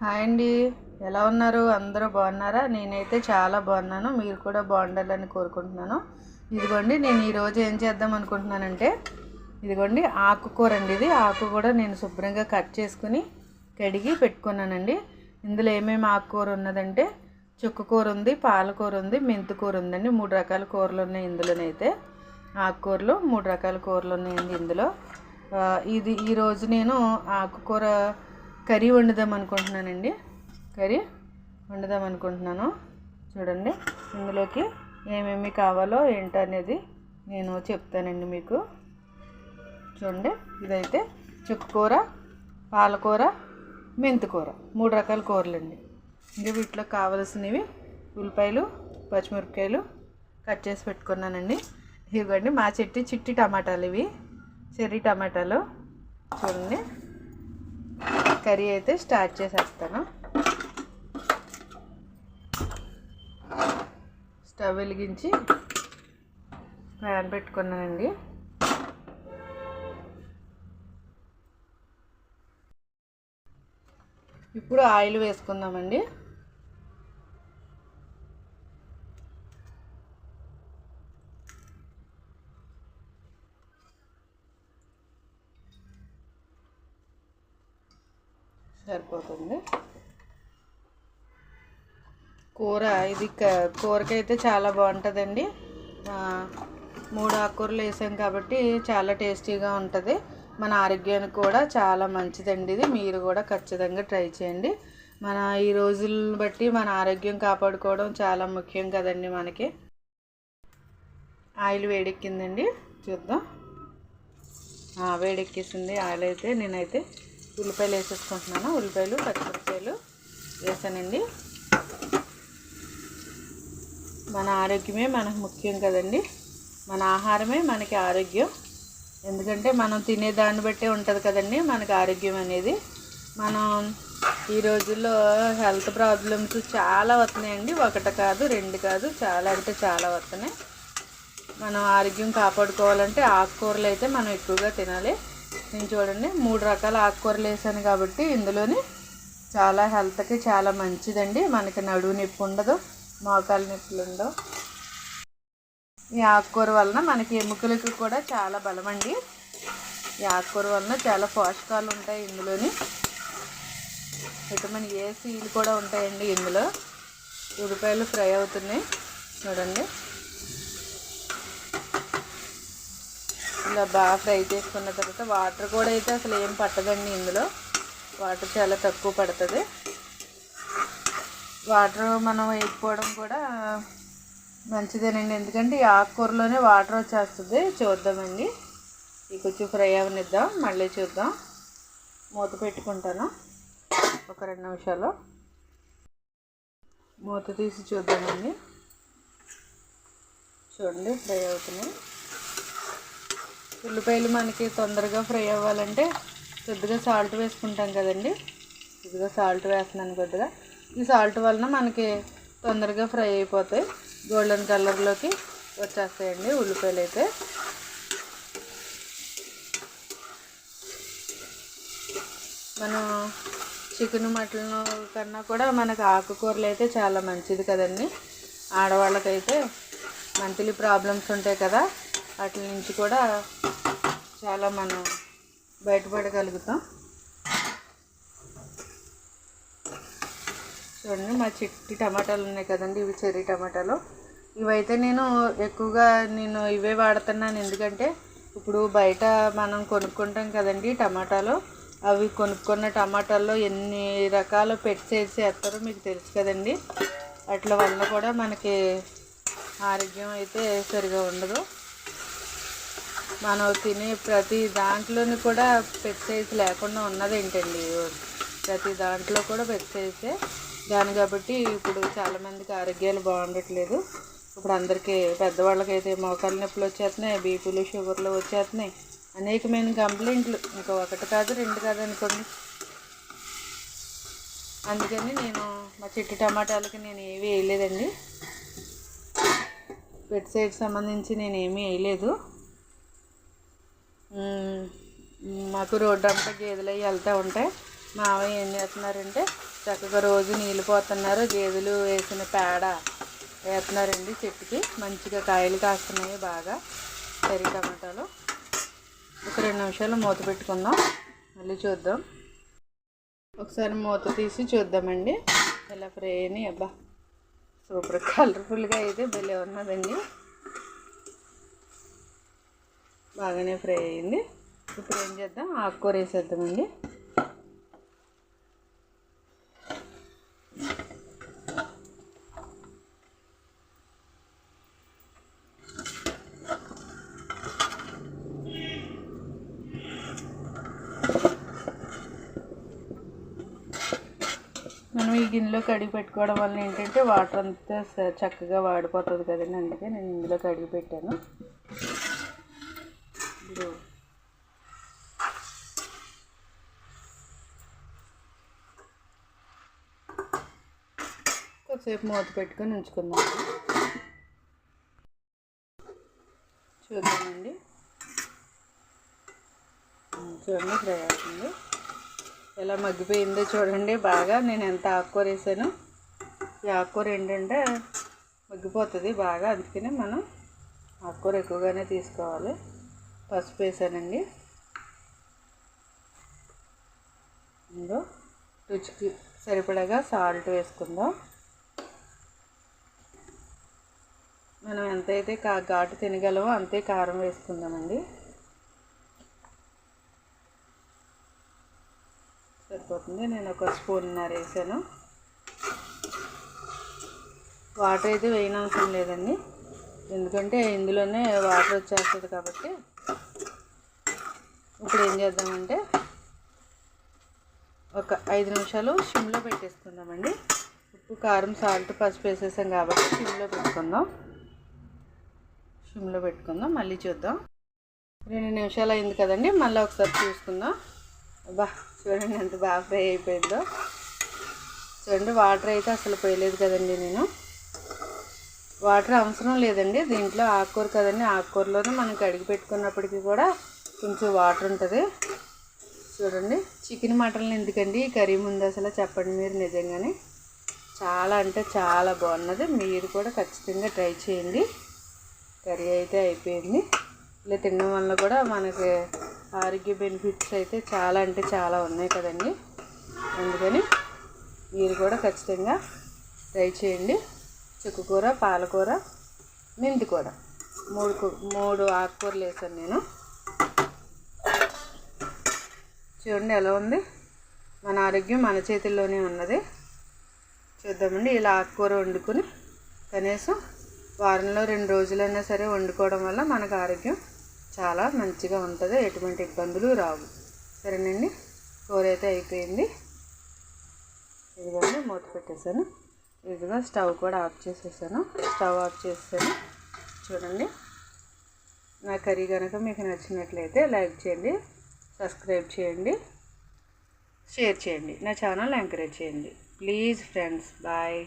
Hi అండి. ఎలా ఉన్నారు? అందరూ బాగున్నారా? నేనైతే చాలా బాగున్నాను. మీరు కూడా బాగుండాలని కోరుకుంటున్నాను. ఇదిగోండి నేను ఈరోజు ఏం చేద్దాం అనుకుంటున్నానంటే ఇదిగోండి ఆకుకూర అండి ఇది. ఆకు కూడా నేను శుభ్రంగా కట్ చేసుకుని కడిగి పెట్టుకున్నానండి. ఇందులో ఏమేమి ఆకుకూర ఉన్నదంటే చుక్కకూర ఉంది పాలకూర ఉంది మెంతికూర ఉందండి. మూడు రకాల కూరలు ఉన్నాయి ఇందులోనైతే. ఆకుకూరలు మూడు రకాల కూరలు ఉన్నాయండి ఇందులో. ఇది ఈరోజు నేను ఆకుకూర కర్రీ వండుదాం అనుకుంటున్నానండి. కర్రీ వండుదాం అనుకుంటున్నాను. చూడండి ఇందులోకి ఏమేమి కావాలో ఏంటో అనేది నేను చెప్తానండి మీకు. చూడండి ఇదైతే చుక్కకూర పాలకూర మెంతికూర మూడు రకాల కూరలండి. ఇంకా వీటిలో కావలసినవి ఉల్లిపాయలు పచ్చిమిరపకాయలు కట్ చేసి పెట్టుకున్నానండి. ఇవ్వండి మా చెట్టు చిట్టి టమాటాలు ఇవి. చెర్రీ టమాటాలు. చూడండి కర్రీ అయితే స్టార్ట్ చేసేస్తాను. స్టవ్ వెలిగించి ప్యాన్ పెట్టుకున్నానండి. ఇప్పుడు ఆయిల్ వేసుకుందామండి. సరిపోతుంది. కూర ఇది కూరకైతే చాలా బాగుంటుందండి. మూడు ఆకుకూరలు వేసాం కాబట్టి చాలా టేస్టీగా ఉంటుంది. మన ఆరోగ్యానికి కూడా చాలా మంచిదండి ఇది. మీరు కూడా ఖచ్చితంగా ట్రై చేయండి. మన ఈ రోజులను బట్టి మన ఆరోగ్యం కాపాడుకోవడం చాలా ముఖ్యం కదండి మనకి. ఆయిల్ వేడెక్కిందండి. చూద్దాం. వేడెక్కేసింది. ఆయిల్ అయితే నేనైతే ఉల్లిపాయలు వేసేసుకుంటున్నాను. ఉల్లిపాయలు పచ్చిమిరపకాయలు వేసానండి. మన ఆరోగ్యమే మనకు ముఖ్యం కదండి. మన ఆహారమే మనకి ఆరోగ్యం. ఎందుకంటే మనం తినే దాన్ని బట్టే ఉంటుంది కదండి మనకి ఆరోగ్యం అనేది. మనం ఈ రోజుల్లో హెల్త్ ప్రాబ్లమ్స్ చాలా వస్తున్నాయండి. ఒకటి కాదు రెండు కాదు చాలా అంటే చాలా వస్తున్నాయి. మనం ఆరోగ్యం కాపాడుకోవాలంటే ఆకుకూరలు అయితే మనం ఎక్కువగా తినాలి. నేను చూడండి మూడు రకాల ఆకుకూరలు వేసాను కాబట్టి ఇందులోని చాలా హెల్త్కి చాలా మంచిదండి. మనకి నడువు నొప్పి ఉండదు మోకాలు నొప్పులు ఉండవు. ఈ ఆకుకూర వలన మనకి ఎముకలకి కూడా చాలా బలమండి. ఈ ఆకుకూర వలన చాలా పోషకాలు ఉంటాయి ఇందులోని. విటమిన్ ఏ సీలు కూడా ఉంటాయండి ఇందులో. ఉల్లిపాయలు ఫ్రై అవుతున్నాయి. చూడండి. ఇలా బాగా ఫ్రై చేసుకున్న తర్వాత వాటర్ కూడా అయితే అసలు ఏం పట్టదండి ఇందులో. వాటర్ చాలా తక్కువ పడుతుంది. వాటర్ మనం వేయకపోవడం కూడా మంచిదేనండి. ఎందుకంటే ఈ ఆకుకూరలోనే వాటర్ వచ్చేస్తుంది. చూద్దామండి. ఇది కొంచెం ఫ్రై అవనిద్దాం. మళ్ళీ చూద్దాం. మూత పెట్టుకుంటాను. ఒక రెండు నిమిషాలు. మూత తీసి చూద్దామండి. చూడండి ఫ్రై అవుతున్నాయి. ఉల్లిపాయలు మనకి తొందరగా ఫ్రై అవ్వాలంటే కొద్దిగా సాల్ట్ వేసుకుంటాం కదండి. కొద్దిగా సాల్ట్ వేస్తున్నాను కొద్దిగా. ఈ సాల్ట్ వలన మనకి తొందరగా ఫ్రై అయిపోతాయి. గోల్డెన్ కలర్లోకి వచ్చేస్తాయండి ఉల్లిపాయలు అయితే. మనం చికెన్ మటన్ కన్నా కూడా మనకు ఆకుకూరలు అయితే చాలా మంచిది కదండి. ఆడవాళ్ళకైతే మంత్లీ ప్రాబ్లమ్స్ ఉంటాయి కదా. వాటి నుంచి కూడా చాలా మనం బయటపడగలుగుతాం. చూడండి మా చెట్టు టమాటాలు ఉన్నాయి కదండి ఇవి చెర్రీ టమాటాలు. ఇవైతే నేను ఎక్కువగా నేను ఇవే వాడుతున్నాను. ఎందుకంటే ఇప్పుడు బయట మనం కొనుక్కుంటాం కదండి టమాటాలు. అవి కొనుక్కున్న టమాటాల్లో ఎన్ని రకాల పెట్సేసి వేస్తారో మీకు తెలుసు కదండి. అట్ల వల్ల కూడా మనకి ఆరోగ్యం అయితే సరిగా ఉండదు. మనం తినే ప్రతి దాంట్లోని కూడా పెట్సైజ్ లేకుండా ఉన్నది ఏంటండి ప్రతి దాంట్లో కూడా పెట్సైజే దాని కాబట్టి ఇప్పుడు చాలామందికి ఆరోగ్యాలు బాగుండట్లేదు. ఇప్పుడు అందరికీ పెద్దవాళ్ళకైతే మోకాలు నొప్పులు వచ్చేస్తున్నాయి బీపీలు షుగర్లు వచ్చేస్తున్నాయి. అనేకమైన కంప్లైంట్లు ఇంకా ఒకటి కాదు రెండు కాదు అనుకోండి. అందుకని నేను మా చెట్టు టమాటాలకి నేను ఏమీ వేయలేదండి. పెట్సైడ్ సంబంధించి నేను ఏమీ వేయలేదు. మాకు రోడ్డు అంతా గేదెలు అవి వెళ్తూ ఉంటాయి మావయ్య ఏం చేస్తున్నారంటే చక్కగా రోజు నీళ్ళు పోతున్నారు గేదెలు వేసిన పేడ వేస్తున్నారండి చెట్టుకి. మంచిగా కాయలు కాస్తున్నాయి బాగా. చెరి టమాటాలు. ఒక రెండు నిమిషాలు మూత పెట్టుకుందాం. మళ్ళీ చూద్దాం. ఒకసారి మూత తీసి చూద్దామండి. ఇలా ఫ్రై అని అబ్బా సూపర్ కలర్ఫుల్గా అయితే భలే ఉన్నదండి. బాగానే ఫ్రై అయింది. ఇప్పుడు ఏం చేద్దాం? ఆకుకూర వేసేద్దామండి. మనం ఈ గిన్నెలో కడిగి పెట్టుకోవడం వల్ల ఏంటంటే వాటర్ అంతా చక్కగా వాడిపోతుంది కదండి. అందుకే నేను ఇందులో కడిగి పెట్టాను ఇప్పుడు కొద్దిసేపు మూత పెట్టుకొని ఉంచుకుందాం. చూద్దామండి. చూడండి ఫ్రై అవుతుంది. ఎలా మగ్గిపోయిందో చూడండి. బాగా నేను ఎంత ఆకుకూర వేసాను ఈ ఆకుకూర ఏంటంటే మగ్గిపోతుంది బాగా. అందుకనే మనం ఆకుకూర ఎక్కువగానే తీసుకోవాలి. పసుపు వేసానండి. ఇందులో రుచికి సరిపడగా సాల్ట్ వేసుకుందాం. మనం ఎంతైతే కా ఘాటు తినగలమో అంతే కారం వేసుకుందామండి. సరిపోతుంది. నేను ఒక స్పూన్నర వేసాను. వాటర్ అయితే వేయనవసరం లేదండి. ఎందుకంటే ఇందులోనే వాటర్ వచ్చేస్తుంది కాబట్టి. ఇప్పుడు ఏం చేద్దామంటే ఒక ఐదు నిమిషాలు సిమ్లో పెట్టేసుకుందామండి. ఉప్పు కారం సాల్ట్ పసుపు వేసేసాం కాబట్టి సిమ్లో పెట్టుకుందాం. సిమ్లో పెట్టుకుందాం మళ్ళీ చూద్దాం. రెండు నిమిషాలు అయింది కదండి మళ్ళీ ఒకసారి చూసుకుందాం. బా చూడండి ఎంత బాగా ఫ్రై అయిపోయిందో. చూడండి వాటర్ అయితే అసలు పోయలేదు కదండి నేను. వాటర్ అవసరం లేదండి దీంట్లో ఆకుకూర కదండి. ఆకుకూరలోనే మనం కడిగి పెట్టుకున్నప్పటికీ కూడా కొంచెం వాటర్ ఉంటుంది. చూడండి చికెన్ మటన్ ఎందుకండి? ఈ కర్రీ ముందు అసలు చెప్పండి మీరు నిజంగానే. చాలా అంటే చాలా బాగున్నది. మీరు కూడా ఖచ్చితంగా ట్రై చేయండి. కర్రీ అయితే అయిపోయింది. ఇలా తినడం వల్ల కూడా మనకి ఆరోగ్య బెనిఫిట్స్ అయితే చాలా అంటే చాలా ఉన్నాయి కదండి. అందుకని మీరు కూడా ఖచ్చితంగా ట్రై చేయండి. చుక్కకూర పాలకూర మెంతికూర మూడు కూ- మూడు ఆకుకూరలు వేసాను నేను. చూడండి ఎలా ఉంది. మన ఆరోగ్యం మన చేతుల్లోనే ఉన్నది. చూద్దామండి ఇలా ఆకుకూర వండుకొని కనీసం వారంలో రెండు రోజులైనా సరే వండుకోవడం వల్ల మనకు ఆరోగ్యం చాలా మంచిగా ఉంటుంది ఎటువంటి ఇబ్బందులు రావు. సరేనండి? కూర అయితే అయిపోయింది. ఇదిగోండి మూత పెట్టేశాను. ఇదిగో స్టవ్ కూడా ఆఫ్ చేసేసాను. స్టవ్ ఆఫ్ చేసేసాను. చూడండి. నా కర్రీ కనుక మీకు నచ్చినట్లయితే లైక్ చేయండి సబ్స్క్రైబ్ చేయండి షేర్ చేయండి. నా ఛానల్ ఎంకరేజ్ చేయండి. Please friends bye.